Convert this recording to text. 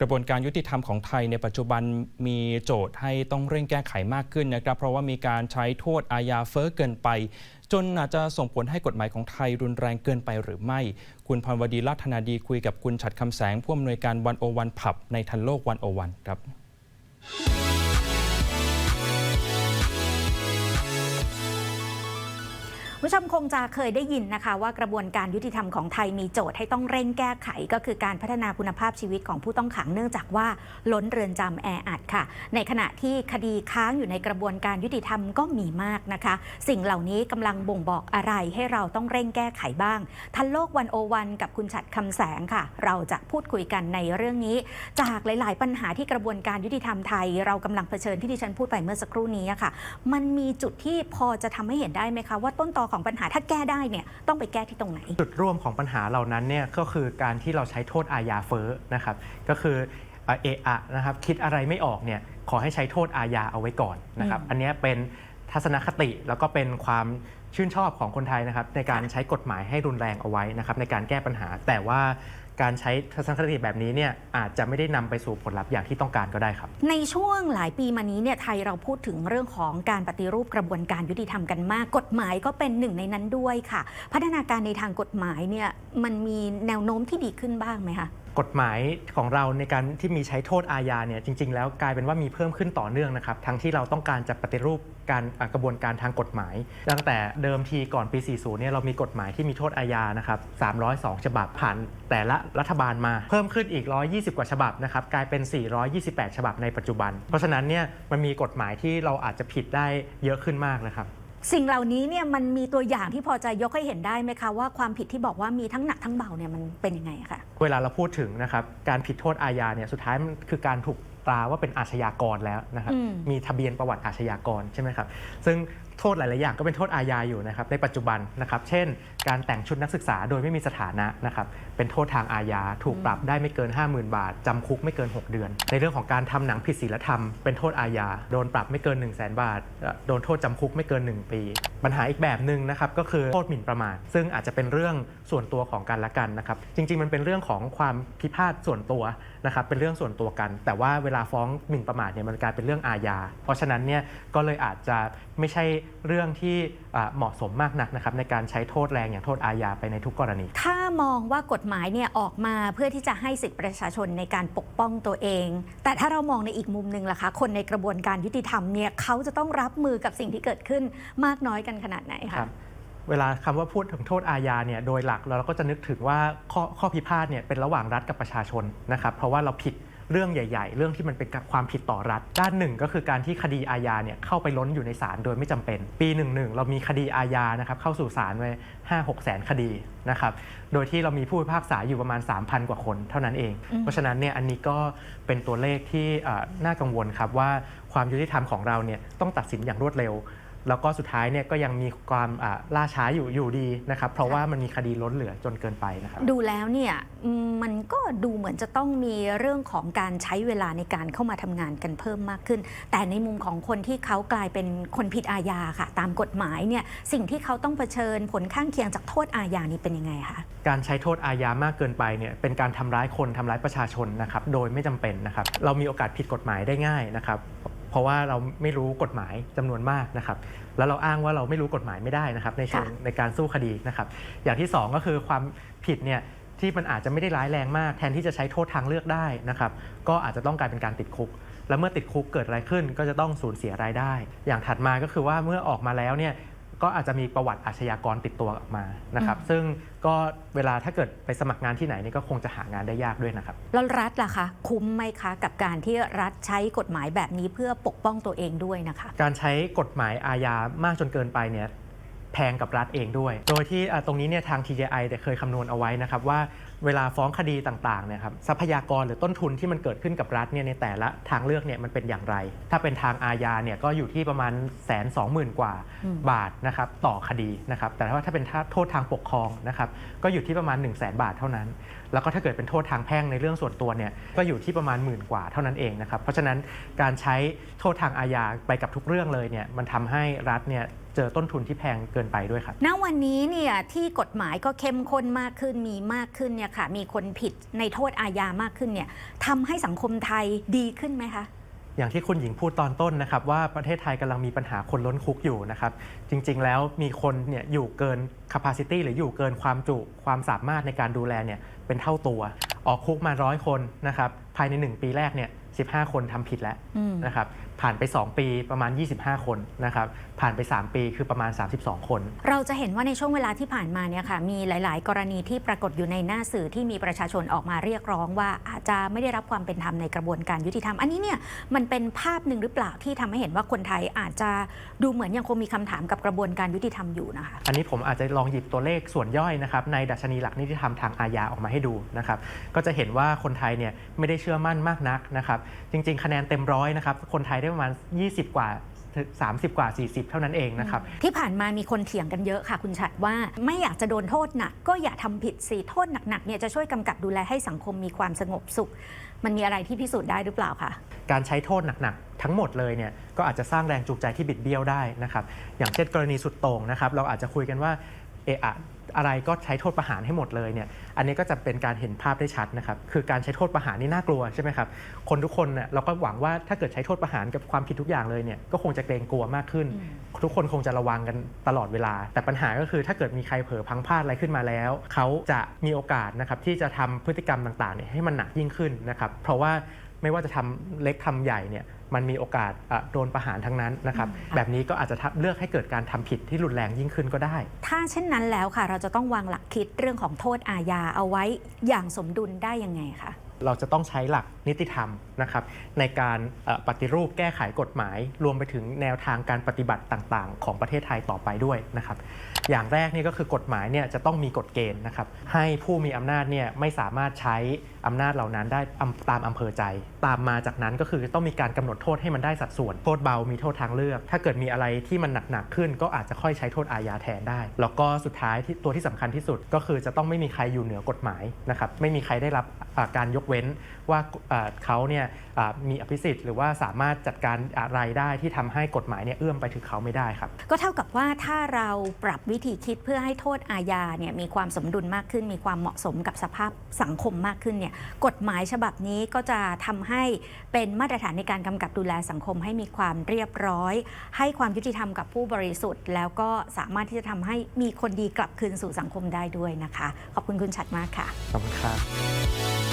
กระบวนการยุติธรรมของไทยในปัจจุบันมีโจทย์ให้ต้องเร่งแก้ไขมากขึ้นนะครับ เพราะว่ามีการใช้โทษอาญาเฟ้อเกินไป จนอาจจะส่งผลให้กฎหมายของไทยรุนแรงเกินไปหรือไม่ คุณพรวดีลัธนาดีคุยกับคุณฉัดคำแสงผู้อำนวยการวันโอวันผับในทันโลกวันโอวันครับ ผู้ชมคงจะเคยได้ยินนะคะ ว่ากระบวนการยุติธรรมของไทยมีโจทย์ให้ต้องเร่งแก้ไข ก็คือการพัฒนาคุณภาพชีวิตของผู้ต้องขังเนื่องจากว่าล้นเรือนจำแออัดค่ะ ในขณะที่คดีค้างอยู่ในกระบวนการยุติธรรมก็มีมากนะคะ สิ่งเหล่านี้กำลังบ่งบอกอะไรให้เราต้องเร่งแก้ไขบ้าง ทันโลกวันโอวันกับคุณฉัดคำแสงค่ะ เราจะพูดคุยกันในเรื่องนี้ จากหลาย ๆ ปัญหาที่กระบวนการยุติธรรมไทย เรากำลังเผชิญที่ดิฉันพูดไปเมื่อสักครู่นี้ค่ะ มันมีจุดที่พอจะทำให้เห็นได้ไหมคะว่าต้นตอของปัญหาถ้าแก้ได้เนี่ยต้องไปแก้ที่ตรงไหน จุดร่วมของปัญหาเหล่านั้นเนี่ยก็คือการที่เราใช้โทษอาญาเฟ้อนะครับก็คือเอ่อเอะอะนะครับคิดอะไรไม่ออกเนี่ยขอให้ใช้โทษอาญาเอาไว้ก่อนนะครับอืมอันเนี้ยเป็นทัศนคติแล้วก็เป็นความชื่นชอบของคนไทยนะครับในการใช้กฎหมายให้รุนแรงเอาไว้นะครับในการแก้ปัญหาแต่ว่า การใช้ทัศนคติแบบนี้เนี่ยอาจจะไม่ได้นำไปสู่ผลลัพธ์อย่างที่ต้องการก็ได้ครับ ในช่วงหลายปีมานี้เนี่ยไทยเราพูดถึงเรื่องของการปฏิรูปกระบวนการยุติธรรมกันมาก กฎหมายก็เป็นหนึ่งในนั้นด้วยค่ะ พัฒนาการในทางกฎหมายเนี่ยมันมีแนวโน้มที่ดีขึ้นบ้างไหมคะ กฎหมายของเราในการที่มีใช้โทษอาญาเนี่ยจริง ๆ แล้วกลายเป็นว่ามีเพิ่มขึ้นต่อเนื่องนะครับทั้งที่เราต้องการจะปฏิรูปการกระบวนการทางกฎหมาย ตั้งแต่เดิมทีก่อนปี 40 เนี่ยเรามีกฎหมายที่มีโทษอาญานะครับ 302 ฉบับผ่านแต่ละรัฐบาลมาเพิ่มขึ้นอีก 120 กว่าฉบับนะครับกลายเป็น 428 ฉบับในปัจจุบัน เพราะฉะนั้นเนี่ยมันมีกฎหมายที่เราอาจจะผิดได้เยอะขึ้นมากนะครับ สิ่งเหล่านี้เนี่ยมันมีตัวอย่างที่พอจะยกให้เห็นได้ไหมคะว่าความผิดที่บอกว่ามีทั้งหนักทั้งเบาเนี่ยมันเป็นยังไงอะคะเวลาเราพูดถึงนะครับการผิดโทษอาญาเนี่ยสุดท้ายมันคือการถูกตราว่าเป็นอาชญากรแล้วนะครับอืมมีทะเบียนประวัติอาชญากรใช่ไหมครับซึ่ง โทษหลาย ๆ อย่างก็เป็นโทษอาญาอยู่นะครับในปัจจุบันนะครับ เช่น การแต่งชุดนักศึกษาโดยไม่มีสถานะนะครับเป็นโทษทางอาญาถูกปรับได้ไม่เกิน 50,000 บาท จำคุกไม่เกิน 6 เดือน ในเรื่องของการทำหนังผิดศีลธรรมเป็นโทษอาญาโดนปรับไม่เกิน 1 0 0 0 0แบาท โดนโทษจำคุกไม่เกิน 1 ปี ปัญหาอีกแบบหนึ่งนะครับก็คือโทษหมิ่นประมาทซึ่งอาจจะเป็นเรื่องส่วนตัวของกันและกันนะครับจริง ๆ มันเป็นเรื่องของความพิพาทส่วนตัวนะครับเป็นเรื่องส่วนตัวกัน แต่ว่าเวลาฟ้องหมิ่นประมาทเนี่ยมันกลายเป็นเรื่องอาญาเพราะฉะนั้นเนี่ยก็เลยอาจจะไม่ใช่เรื่องที่อ่าเหมาะสมมากนักนะครับในการใช้โทษแรงอย่างโทษอาญาไปในทุกกรณี ถ้ามองว่ากฎหมายเนี่ยออกมาเพื่อที่จะให้สิทธิประชาชนในการปกป้องตัวเอง แต่ถ้าเรามองในอีกมุมหนึ่งล่ะคะ คนในกระบวนการยุติธรรมเนี่ยเขาจะต้องรับมือกับสิ่งที่เกิดขึ้นมากน้อยกันขนาดไหนคคะรับเวลาคำว่าพูดถึงโทษอาญาเนี่ยโดยหลักเราก็จะนึกถึงว่าข้อข้อพิพาทเนี่ยเป็นระหว่างรัฐกับประชาชนนะครับเพราะว่าเราผิด เรื่องใหญ่ ๆ เรื่องที่มันเป็นความผิดต่อรัฐ ด้านหนึ่งก็คือการที่คดีอาญาเนี่ยเข้าไปล้นอยู่ในศาลโดยไม่จำเป็น ปีหนึ่งหนึ่งเรามีคดีอาญานะครับเข้าสู่ศาลไว้ห้าหกแสนคดีนะครับโดยที่เรามีผู้พิพากษาอยู่ประมาณ 3,000 กว่าคนเท่านั้นเองอืมเพราะฉะนั้นเนี่ยอันนี้ก็เป็นตัวเลขที่เอ่อน่ากังวลครับว่าความยุติธรรมของเราเนี่ยต้องตัดสินอย่างรวดเร็ว แล้วก็สุดท้ายเนี่ยก็ยังมีความอ่าล่าช้าอยู่อยู่ดีนะครับ เพราะว่ามันมีคดีล้นเหลือจนเกินไปนะครับ ดูแล้วเนี่ยอืมมันก็ดูเหมือนจะต้องมีเรื่องของการใช้เวลาในการเข้ามาทำงานกันเพิ่มมากขึ้น แต่ในมุมของคนที่เขากลายเป็นคนผิดอาญาค่ะ ตามกฎหมายเนี่ยสิ่งที่เขาต้องเผชิญผลข้างเคียงจากโทษอาญานี่เป็นยังไงคะการใช้โทษอาญามากเกินไปเนี่ยเป็นการทำร้ายคนทำร้ายประชาชนนะครับโดยไม่จำเป็นนะครับเรามีโอกาสผิดกฎหมายได้ง่ายนะครับ เพราะว่าเราไม่รู้กฎหมายจำนวนมากนะครับ แล้วเราอ้างว่าเราไม่รู้กฎหมายไม่ได้นะครับ ในเชิงค่ะในการสู้คดีนะครับ อย่างที่สองก็คือความผิดเนี่ยที่มันอาจจะไม่ได้ร้ายแรงมาก แทนที่จะใช้โทษทางเลือกได้นะครับ ก็อาจจะต้องกลายเป็นการติดคุก แล้วเมื่อติดคุกเกิดอะไรขึ้น ก็จะต้องสูญเสียรายได้ อย่างถัดมาก็คือว่าเมื่อออกมาแล้วเนี่ย ก็อาจจะมีประวัติอาชญากรติดตัวออกมานะครับ ซึ่งก็เวลาถ้าเกิดไปสมัครงานที่ไหนนี่ก็คงจะหางานได้ยากด้วยนะครับแล้วรัฐล่ะคะ คุ้มไหมคะกับการที่รัฐใช้กฎหมายแบบนี้เพื่อปกป้องตัวเองด้วยนะคะ การใช้กฎหมายอาญามากจนเกินไปเนี่ยแพงกับรัฐเองด้วย โดยที่อะตรงนี้เนี่ยทาง TJI เนี่ยเคยคำนวณเอาไว้นะครับว่าเวลาฟ้องคดีต่างๆเนี่ยครับทรัพยากรหรือต้นทุนที่มันเกิดขึ้นกับรัฐเนี่ยในแต่ละทางเลือกเนี่ยมันเป็นอย่างไร ถ้าเป็นทางอาญาเนี่ยก็อยู่ที่ประมาณแสนสองหมื่นกว่าอืมบาทนะครับต่อคดีนะครับแต่ว่าถ้าเป็นโทษทางปกครองนะครับก็อยู่ที่ประมาณ 1 0 0 0 0แบาทเท่านั้น แล้วก็ถ้าเกิดเป็นโทษทางแพ่งในเรื่องส่วนตัวเนี่ยก็อยู่ที่ประมาณหมื่นกว่าเท่านั้นเองนะครับเพราะฉะนั้นการใช้โทษทางอาญาไปกับทุกเรื่องเลยเนี่ยมันทำให้รัฐเนี่ยเจอต้นทุนที่แพงเกินไปด้วยครับ ณ วันนี้เนี่ยที่กฎหมายก็เข้มข้นมากขึ้นมีมากขึ้นเนี่ยค่ะมีคนผิดในโทษอาญามากขึ้นเนี่ยทำให้สังคมไทยดีขึ้นไหมคะ อย่างที่คุณหญิงพูดตอนต้นนะครับ ว่าประเทศไทยกำลังมีปัญหาคนล้นคุกอยู่นะครับ จริงๆแล้วมีคนเนี่ยอยู่เกิน capacity หรืออยู่เกินความจุความสามารถในการดูแลเนี่ยเป็นเท่าตัว ออกคุกมาร้อยคนนะครับภายใน 1 ปีแรกเนี่ย 15 คนทำผิดแล้วอืมนะครับผ่านไป 2 ปีประมาณ 25 คนนะครับผ่านไป 3 ปีคือประมาณ 32 คน เราจะเห็นว่าในช่วงเวลาที่ผ่านมาเนี่ยค่ะมีหลาย ๆ กรณีที่ปรากฏอยู่ในหน้าสื่อที่มีประชาชนออกมาเรียกร้องว่าอาจจะไม่ได้รับความเป็นธรรมในกระบวนการยุติธรรม อันนี้เนี่ยมันเป็นภาพหนึ่งหรือเปล่าที่ทำให้เห็นว่าคนไทยอาจจะดูเหมือนยังคงมีคำถามกับกระบวนการยุติธรรมอยู่นะคะอันนี้ผมอาจจะลองหยิบตัวเลขส่วนย่อยนะครับในดัชนีหลักนิติธรรมทางอาญาออกมาให้ดูนะครับก็จะเห็นว่าคนไทยเนี่ยไม่ได้เชื่อมั่นมากนักนะครับจริง ๆ คะแนนเต็มร้อยนะครับคนไทยได้ประมาณ 20 กว่า 30 กว่า 40 เท่านั้นเองนะครับ ที่ผ่านมามีคนเถียงกันเยอะค่ะคุณชัดว่าไม่อยากจะโดนโทษหนักก็อย่าทำผิดสิโทษหนักๆเนี่ยจะช่วยกำกับดูแลให้สังคมมีความสงบสุข มันมีอะไรที่พิสูจน์ได้หรือเปล่าคะการใช้โทษหนักๆ ทั้งหมดเลยเนี่ยก็อาจจะสร้างแรงจูงใจที่บิดเบี้ยวได้นะครับอย่างเช่นกรณีสุดโต่งนะครับเราอาจจะคุยกันว่า เอะอะอะไรก็ใช้โทษประหารให้หมดเลยเนี่ย อันนี้ก็จะเป็นการเห็นภาพได้ชัดนะครับ คือการใช้โทษประหารนี่น่ากลัวใช่ไหมครับ คนทุกคนเนี่ยเราก็หวังว่าถ้าเกิดใช้โทษประหารกับความผิดทุกอย่างเลยเนี่ย ก็คงจะเกรงกลัวมากขึ้น ทุกคนคงจะระวังกันตลอดเวลา แต่ปัญหาก็คือถ้าเกิดมีใครเผลอพลังพลาดอะไรขึ้นมาแล้ว เขาจะมีโอกาสนะครับที่จะทำพฤติกรรมต่างๆเนี่ยให้มันหนักยิ่งขึ้นนะครับ เพราะว่าไม่ว่าจะทำเล็กทำใหญ่เนี่ย มันมีโอกาสอะโดนประหารทั้งนั้นนะครับอืมแบบนี้ก็อาจจะทำเลือกให้เกิดการทำผิดที่รุนแรงยิ่งขึ้นก็ได้ ถ้าเช่นนั้นแล้วค่ะ เราจะต้องวางหลักคิดเรื่องของโทษอาญาเอาไว้อย่างสมดุลได้ยังไงคะเราจะต้องใช้หลักนิติธรรม นะครับในการปฏิรูปแก้ไขกฎหมาย รวมไปถึงแนวทางการปฏิบัติต่างๆ ของประเทศไทยต่อไปด้วยนะครับอย่างแรกนี่ก็คือกฎหมายเนี่ยจะต้องมีกฎเกณฑ์นะครับให้ผู้มีอำนาจเนี่ยไม่สามารถใช้อำนาจเหล่านั้นได้ตามอำเภอใจ ตามมาจากนั้นก็คือต้องมีการกำหนดโทษให้มันได้สัดส่วนโทษเบามีโทษทางเลือก ถ้าเกิดมีอะไรที่มันหนักๆขึ้น ก็อาจจะค่อยใช้โทษอาญาแทนได้ แล้วก็สุดท้ายที่ตัวที่สำคัญที่สุดก็คือจะต้องไม่มีใครอยู่เหนือกฎหมายนะครับไม่มีใครได้รับการยกเว้นว่าเขาเนี่ยอ่ามีอภิสิทธิ์หรือว่าสามารถจัดการอะไรได้ที่ทำให้กฎหมายเนี่ยเอื้อมไปถึงเขาไม่ได้ครับ ก็เท่ากับว่าถ้าเราปรับวิธีคิดเพื่อให้โทษอาญาเนี่ยมีความสมดุลมากขึ้น มีความเหมาะสมกับสภาพสังคมมากขึ้นเนี่ยกฎหมายฉบับนี้ก็จะทำให้เป็นมาตรฐานในการกำกับดูแลสังคมให้มีความเรียบร้อย ให้ความยุติธรรมกับผู้บริสุทธิ์ แล้วก็สามารถที่จะทำให้มีคนดีกลับคืนสู่สังคมได้ด้วยนะคะ ขอบคุณคุณชัดมากค่ะขอบคุณครับ